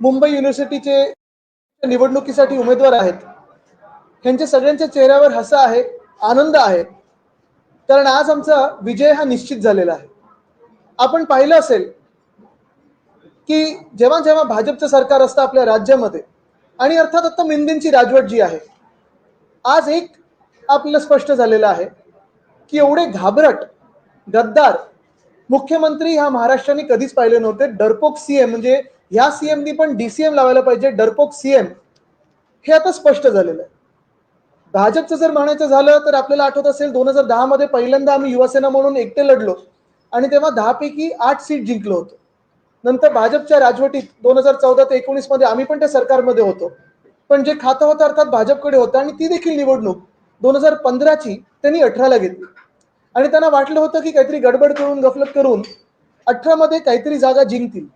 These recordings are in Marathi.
मुंबई युनिव्हर्सिटीचे निवडणुकीसाठी उमेदवार आहेत. ह्यांच्या सगळ्यांच्या चेहऱ्यावर हसा आहे आनंद आहे. कारण आज आमचा विजय हा निश्चित झालेला आहे. आपण पाहिलं असेल की जेव्हा जेव्हा भाजपचं सरकार असतं आपल्या राज्यामध्ये आणि अर्थात आता मिंदींची राजवट जी आहे आज एक आपल्याला स्पष्ट झालेलं आहे की एवढे घाबरट गद्दार मुख्यमंत्री ह्या महाराष्ट्राने कधीच पाहिले नव्हते. डरपोक सीएम म्हणजे या सीएमनी पण डीसीएम लावायला पाहिजे डरपोक सीएम हे आता स्पष्ट झालेलं आहे. भाजपचं जर म्हणायचं झालं तर आपल्याला आठवत असेल दोन हजार दहा मध्ये पहिल्यांदा आम्ही युवासेना म्हणून एकटे लढलो आणि तेव्हा दहापैकी आठ सीट जिंकलो होतो. नंतर भाजपच्या राजवटीत दोन हजार चौदा ते एकोणीसमध्ये आम्ही पण त्या सरकारमध्ये होतो. पण जे खातं होतं अर्थात भाजपकडे होतं आणि ती देखील निवडणूक दोन हजार पंधराची त्यांनी अठराला घेतली. आणि त्यांना वाटलं होतं की काहीतरी गडबड करून गफलत करून अठरा मध्ये काहीतरी जागा जिंकतील.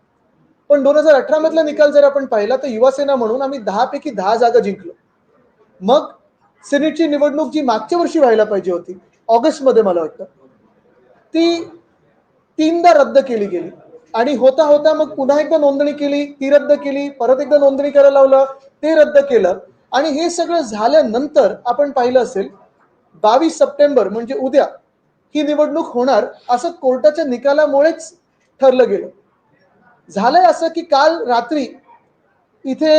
पण दोन हजार अठरा मधला निकाल जर आपण पाहिला तर युवासेना म्हणून आम्ही दहा पैकी दहा जागा जिंकलो. मग सिनेटची निवडणूक जी मागच्या वर्षी व्हायला पाहिजे होती ऑगस्टमध्ये मला वाटतं ती तीनदा रद्द केली गेली. आणि होता होता मग पुन्हा एकदा नोंदणी केली ती रद्द केली परत एकदा नोंदणी करायला लावलं ते रद्द केलं. आणि हे सगळं झाल्यानंतर आपण पाहिलं असेल बावीस सप्टेंबर म्हणजे उद्या ही निवडणूक होणार असं कोर्टाच्या निकालामुळेच ठरलं गेलं. झालंय असं की काल रात्री इथे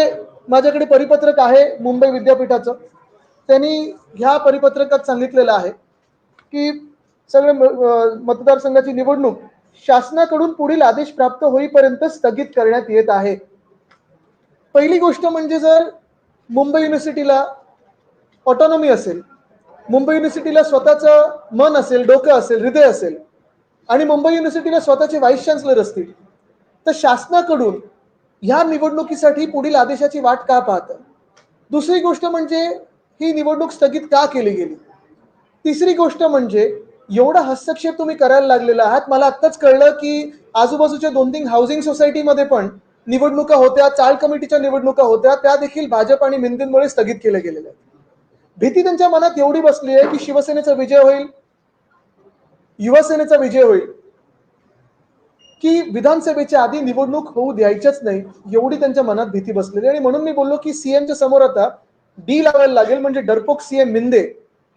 माझ्याकडे परिपत्रक आहे मुंबई विद्यापीठाचं. त्यांनी ह्या परिपत्रकात सांगितलेलं आहे की सगळे म- मतदारसंघाची निवडणूक शासनाकडून पुढील आदेश प्राप्त होईपर्यंत स्थगित करण्यात येत आहे. पहिली गोष्ट म्हणजे जर मुंबई युनिव्हर्सिटीला ऑटॉनॉमी असेल मुंबई युनिव्हर्सिटीला स्वतःचं मन असेल डोकं असेल हृदय असेल आणि मुंबई युनिव्हर्सिटीला स्वतःचे व्हाईस चान्सलर असतील तर शासनाकडून ह्या निवडणुकीसाठी पुढील आदेशाची वाट का पाहतं? दुसरी गोष्ट म्हणजे ही निवडणूक स्थगित का केली गेली? तिसरी गोष्ट म्हणजे एवढा हस्तक्षेप तुम्ही करायला लागलेला आहात. मला आत्ताच कळलं की आजूबाजूच्या दोन तीन हाऊसिंग सोसायटीमध्ये पण निवडणुका होत्या चाळ कमिटीच्या निवडणुका होत्या त्या देखील भाजप आणि मिंदींमुळे स्थगित केल्या गेलेल्या आहेत. भीती त्यांच्या मनात एवढी बसली आहे की शिवसेनेचा विजय होईल? युवासेनेचा विजय होईल? की विधानसभेच्या आधी निवडणूक होऊ द्यायच्याच नाही एवढी त्यांच्या मनात भीती बसलेली. आणि म्हणून मी बोललो की सीएमच्या समोर आता डी लावायला लागेल म्हणजे डरपोक सीएम मिंदे.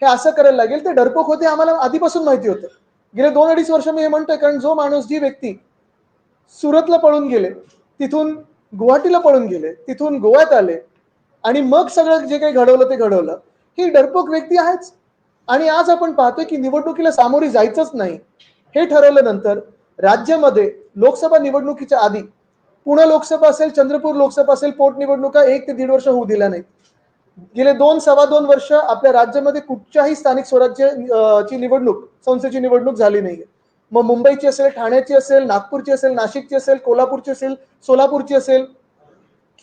हे असं करायला लागेल ते डरपोक होते आम्हाला आधीपासून माहिती होतं. गेले दोन अडीच वर्ष मी हे म्हणतोय कारण जो माणूस जी व्यक्ती सुरतला पळून गेले तिथून गुवाहाटीला पळून गेले तिथून गोव्यात आले आणि मग सगळं जे काही घडवलं ते घडवलं. ही डरपोक व्यक्ती आहेच. आणि आज आपण पाहतोय की निवडणुकीला सामोरी जायचंच नाही. हे ठरवल्यानंतर राज्यामध्ये लोकसभा निवडणुकीच्या आधी पुणे लोकसभा असेल चंद्रपूर लोकसभा असेल पोटनिवडणुका एक ते दीड वर्ष होऊ दिल्या नाहीत. गेले दोन सव्वा दोन वर्ष आपल्या राज्यामध्ये कुठच्याही स्थानिक स्वराज्य ची निवडणूक संस्थेची निवडणूक झाली नाहीये. मग मुंबईची असेल ठाण्याची असेल नागपूरची असेल नाशिकची असेल कोल्हापूरची असेल सोलापूरची असेल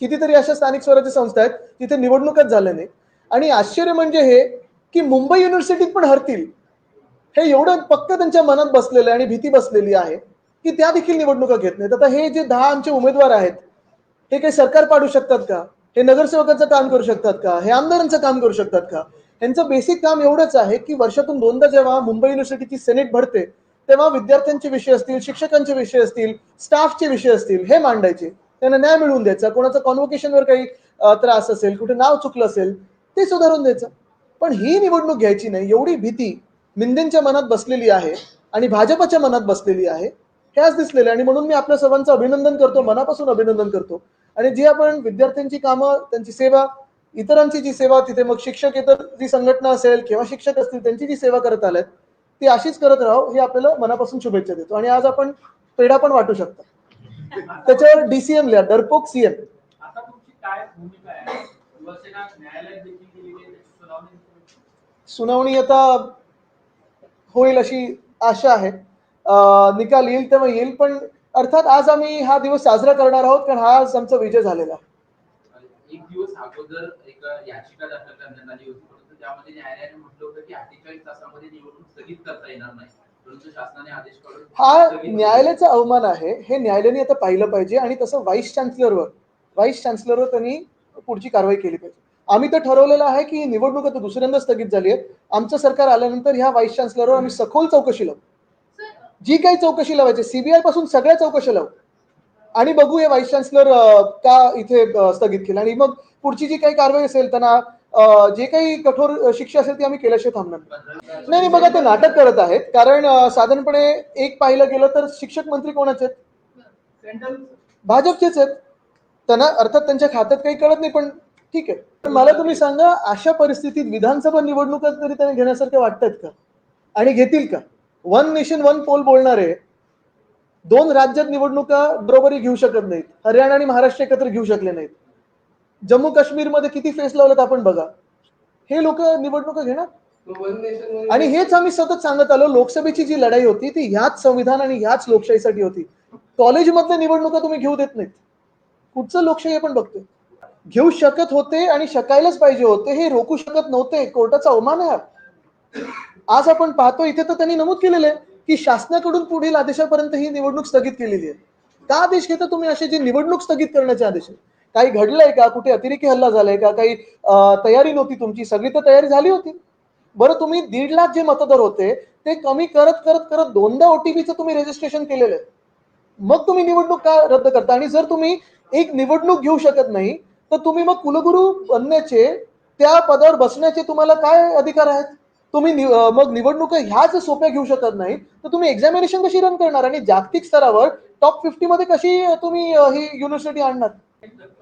कितीतरी अशा स्थानिक स्वराज्य संस्था आहेत तिथे निवडणूकच झाल्या नाही आणि आश्चर्य म्हणजे हे की मुंबई युनिव्हर्सिटीत पण हरतील. हे एवढं पक्क त्यांच्या मनात बसलेलं आहे आणि भीती बसलेली आहे की त्या देखील निवडणुका घेत नाहीत. आता हे जे दहा आमचे उमेदवार आहेत हे काही सरकार पाडू शकतात का? हे नगरसेवकांचं काम करू शकतात का? हे आमदारांचं काम करू शकतात का? यांचं बेसिक काम एवढंच आहे की वर्षातून दोनदा जेव्हा मुंबई युनिव्हर्सिटीची सेनेट भरते तेव्हा विद्यार्थ्यांचे विषय असतील शिक्षकांचे विषय असतील स्टाफचे विषय असतील हे मांडायचे. त्यांना न्याय मिळवून द्यायचा. कोणाचं कॉन्व्होकेशनवर काही त्रास असेल कुठे नाव चुकलं असेल ते सुधारून द्यायचं. पण ही निवडणूक घ्यायची नाही एवढी भीती मिंदेंच्या मनात बसलेली आहे आणि भाजपच्या मनात बसलेली आहे हे आज दिसलेलं आणि म्हणून मी आपल्या सर्वांचं अभिनंदन करतो मनापासून अभिनंदन करतो. आणि जी आपण विद्यार्थ्यांची कामं त्यांची सेवा इतरांची जी सेवा तिथे मग शिक्षक इतर जी संघटना असेल किंवा शिक्षक असतील त्यांची जी सेवा करत आल्यात ती अशीच करत राहो ही आपल्याला मनापासून शुभेच्छा देतो. आणि आज आपण पेढा पण वाटू शकता. त्याच्यावर डीसीएम लिहा डरपोक सीएम सुनावणी आता होईल अशी आशा आहे निकाल येईल तेव्हा येईल पण अर्थात आज आम्ही हा दिवस साजरा करणार आहोत कारण हा आज आमचा विजय झालेला आहे एक दिवस अगोदर एक याचिका दाखल करण्यात आली होती परंतु त्यामध्ये न्यायालयाने म्हटलं होतं की अठ्ठेचाळीस तासामध्ये निवडणूक स्थगित करता येणार नाही हा. न्यायालयाचा अवमान आहे हे न्यायालयाने आता पाहिलं पाहिजे आणि तसं व्हाईस चान्सलरवर व्हाईस चान्सलरवर त्यांनी पुढची कारवाई केली पाहिजे आम्ही तर ठरवलेलं आहे की ही निवडणूक आता दुसऱ्यांदा स्थगित झाली आहे आमचं सरकार आल्यानंतर ह्या व्हाईस चान्सलरवर आम्ही सखोल चौकशी लावू. जी काही चौकशी लावायची सीबीआयपासून सगळ्या चौकशी लावू. आणि बघू हे व्हाईस चान्सलर का इथे स्थगित केलं. आणि मग पुढची जी काही कारवाई असेल त्यांना जे काही कठोर शिक्षा असेल ती आम्ही केल्याशिवाय थांबणार नाही. नाही बघा ते नाटक करत आहेत. कारण साधारणपणे एक पाहिलं गेलं तर शिक्षक मंत्री कोणाचे आहेत? भाजपचेच आहेत. त्यांना अर्थात त्यांच्या खात्यात काही कळत नाही पण ठीक आहे. पण मला तुम्ही सांगा अशा परिस्थितीत विधानसभा निवडणुका तरी त्यांनी घेण्यासारख्या वाटतात का? आणि घेतील का? वन नेशन वन पोल बोलणारे दोन राज्यात निवडणुका बरोबरी घेऊ शकत नाहीत. हरियाणा आणि महाराष्ट्र एकत्र घेऊ शकले नाहीत. जम्मू काश्मीरमध्ये किती फेस लावलेत आपण बघा. हे लोक निवडणुका घेणार? आणि हेच आम्ही सतत सांगत आलो लोकसभेची जी लढाई होती ती ह्याच संविधान आणि ह्याच लोकशाहीसाठी होती. कॉलेजमधल्या निवडणुका तुम्ही घेऊ देत नाहीत. कुठचं लोकशाही आपण बघतोय? घेऊ शकत होते आणि शकायलाच पाहिजे होते. हे रोखू शकत नव्हते. कोर्टाचा अवमान आहे. आज आपण पाहतो इथे तर त्यांनी नमूद केलेलं आहे की शासनाकडून पुढील आदेशापर्यंत ही निवडणूक स्थगित केलेली आहे. का आदेश घेता तुम्ही असे जे निवडणूक स्थगित करण्याचे आदेश आहेत? काही घडलंय का? कुठे अतिरेकी हल्ला झालाय का? काही तयारी नव्हती तुमची? सगळी तर तयारी झाली होती. बरं तुम्ही दीड लाख जे मतदार होते ते कमी करत करत करत दोनदा ओटीपीचं तुम्ही रजिस्ट्रेशन केलेलं आहे. मग तुम्ही निवडणूक का रद्द करता? आणि जर तुम्ही एक निवडणूक घेऊ शकत नाही तर तुम्ही मग कुलगुरू बनण्याचे त्या पदावर बसण्याचे तुम्हाला काय अधिकार आहेत? तुम्ही नि- मग निवडणुका ह्याच सोप्या घेऊ शकत नाही तर तुम्ही एक्झामिनेशन कशी रन करणार? आणि जागतिक स्तरावर टॉप फिफ्टी मध्ये कशी तुम्ही ही युनिव्हर्सिटी आणणार?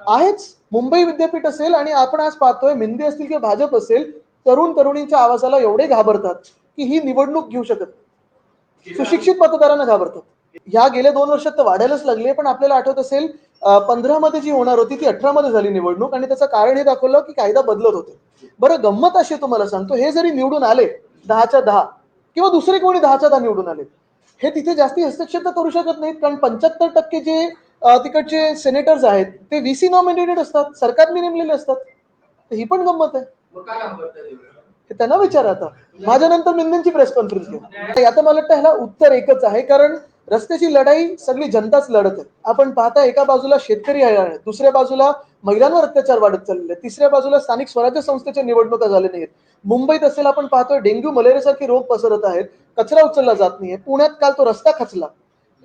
आहेच. मुंबई विद्यापीठ असेल आणि आपण आज पाहतोय मिंदी असतील किंवा भाजप असेल तरुण तरुणींच्या आवाजाला एवढे घाबरतात की ही निवडणूक घेऊ शकत नाही. सुशिक्षित मतदारांना घाबरतात. ह्या गेल्या दोन वर्षात तर वाढायलाच लागले पण आपल्याला आठवत असेल पंधरा मध्ये जी होणार होती ती अठरा मध्ये झाली निवडणूक आणि त्याचं कारण हे दाखवलं की कायदा बदलत होते. बरं गंमत अशी तुम्हाला सांगतो हे जरी निवडून आले दहाच्या दहा किंवा दुसरे कोणी दहाच्या दहा निवडून आले हे तिथे जास्ती हस्तक्षेप तर करू शकत नाहीत कारण पंच्याहत्तर टक्के जे तिकडचे सेनेटर्स आहेत ते व्हीसी नॉमिनेटेड असतात सरकारने नेमलेले असतात. ही पण गंमत आहे. त्यांना विचार आता. माझ्या नंतर प्रेस कॉन्फरन्स घ्या आता मला वाटतं ह्याला उत्तर एकच आहे कारण रस्त्याची लढाई सगळी जनताच लढत आहे. आपण पाहता एका बाजूला शेतकरी आहे दुसऱ्या बाजूला महिलांवर अत्याचार वाढत चाललेले आहेत. तिसऱ्या बाजूला स्थानिक स्वराज्य संस्थेच्या निवडणुका झाल्या नाहीत मुंबईत असेल आपण पाहतोय डेंग्यू मलेरियासारखे रोग पसरत आहेत. कचरा उचलला जात नाहीये. पुण्यात काल तो रस्ता खचला.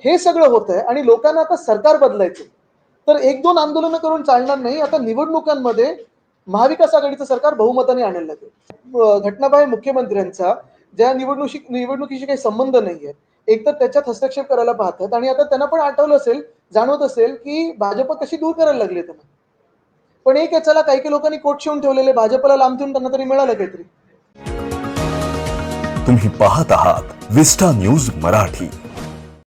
हे सगळं होत आहे आणि लोकांना आता सरकार बदलायचं तर एक दोन आंदोलनं करून चालणार नाही. आता निवडणुकांमध्ये महाविकास आघाडीचं सरकार बहुमताने आणायला लागेल घटनाबाह्य मुख्यमंत्र्यांचा ज्या निवडणुकी निवडणुकीशी काही संबंध नाहीये एक तर त्याच्यात हस्तक्षेप करायला पाहतात आणि आता त्यांना पण आठवलं असेल जाणवत असेल की भाजप कशी दूर करायला लागली त्यांना पण एक याच्याला चला काही काही लोकांनी कोट शिवून ठेवलेले भाजपला लांब ठेवून त्यांना तरी मिळालं काहीतरी. तुम्ही पाहत आहात विस्टा न्यूज मराठी.